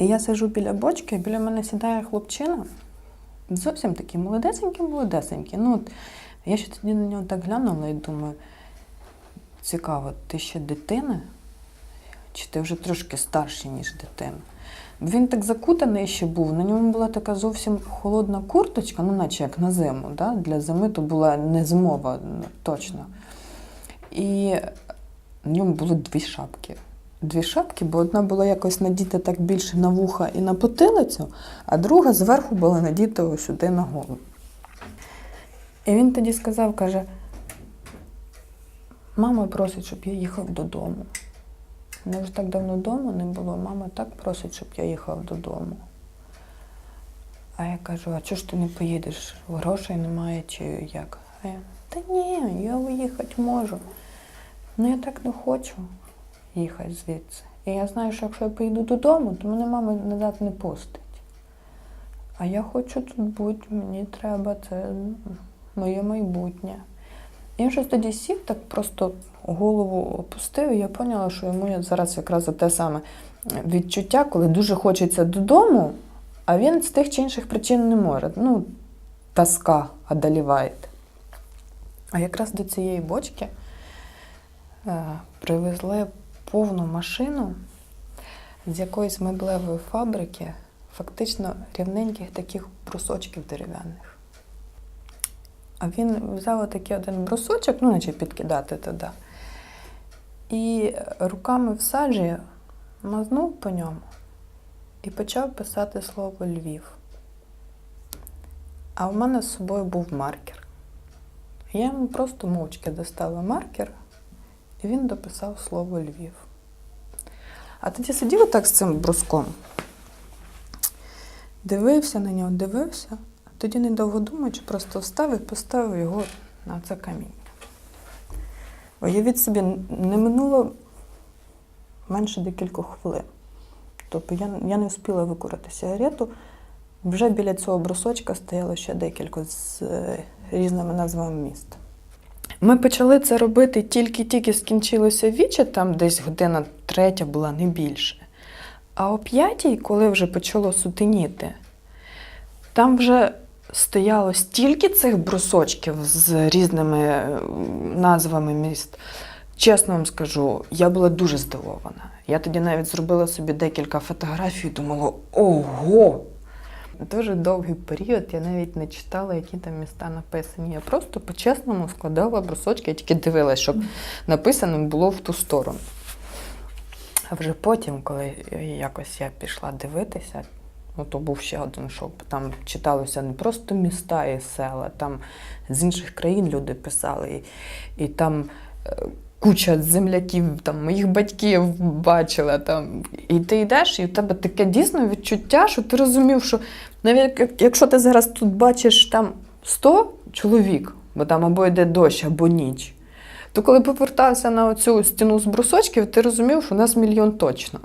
І я сижу біля бочки, біля мене сідає хлопчина. Зовсім такий молодесенький, молодесенький. Ну, от, я ще тоді на нього так глянула і думаю, цікаво, ти ще дитина? Чи ти вже трошки старший, ніж дитина? Він так закутаний ще був, на ньому була така зовсім холодна курточка, ну наче як на зиму. Да? Для зими то була не зимова точно. І в ньому було дві шапки. Дві шапки, бо одна була якось надіта так більше на вуха і на потилицю, а друга зверху була надіта сюди на голову. І він тоді сказав, каже, мама просить, щоб я їхав додому. Мене вже так давно вдома не було. Мама так просить, щоб я їхав додому. А я кажу, а чого ж ти не поїдеш? Грошей немає чи як? А я, та ні, я виїхати можу. Ну я так не хочу їхати звідси. І я знаю, що якщо я поїду додому, то мене мама назад не пустить. А я хочу тут бути, мені треба, це моє майбутнє. І він щось тоді сів, так просто голову опустив, і я поняла, що йому зараз якраз те саме відчуття, коли дуже хочеться додому, а він з тих чи інших причин не може. Ну, тоска одоліває. А якраз до цієї бочки е, привезли повну машину з якоїсь меблевої фабрики, фактично рівненьких таких брусочків дерев'яних. А він взяв отакий один брусочок, ну, наче підкидати туди, і руками всаджує, мазнув по ньому і почав писати слово Львів. А в мене з собою був маркер. Я йому просто мовчки достала маркер, і він дописав слово Львів. А тоді сидів отак з цим бруском, дивився на нього, дивився, а тоді, недовго думаючи, просто встав і поставив його на це каміння. Уявіть собі, не минуло менше декількох хвилин. Тобто я, я не встигла викурити сигарету. Вже біля цього брусочка стояло ще декілька з е, різними назвами міст. Ми почали це робити тільки-тільки скінчилося віче, там десь година третя була, не більше. А о п'ятій, коли вже почало сутеніти, там вже стояло стільки цих брусочків з різними е, назвами міст. Чесно вам скажу, я була дуже здивована. Я тоді навіть зробила собі декілька фотографій і думала: ого! Дуже довгий період я навіть не читала, які там міста написані. Я просто по-чесному складала брусочки, я тільки дивилася, щоб написано було в ту сторону. А вже потім, коли якось я пішла дивитися, ну то був ще один шок. Там читалося не просто міста і села, там з інших країн люди писали, і, і там е, куча земляків, там моїх батьків бачила. Там. І ти йдеш, і в тебе таке дійсно відчуття, що ти розумів, що навіть якщо ти зараз тут бачиш там 100 чоловік, бо там або йде дощ, або ніч. То коли повертався на цю стіну з брусочків, ти розумів, що у нас мільйон точно.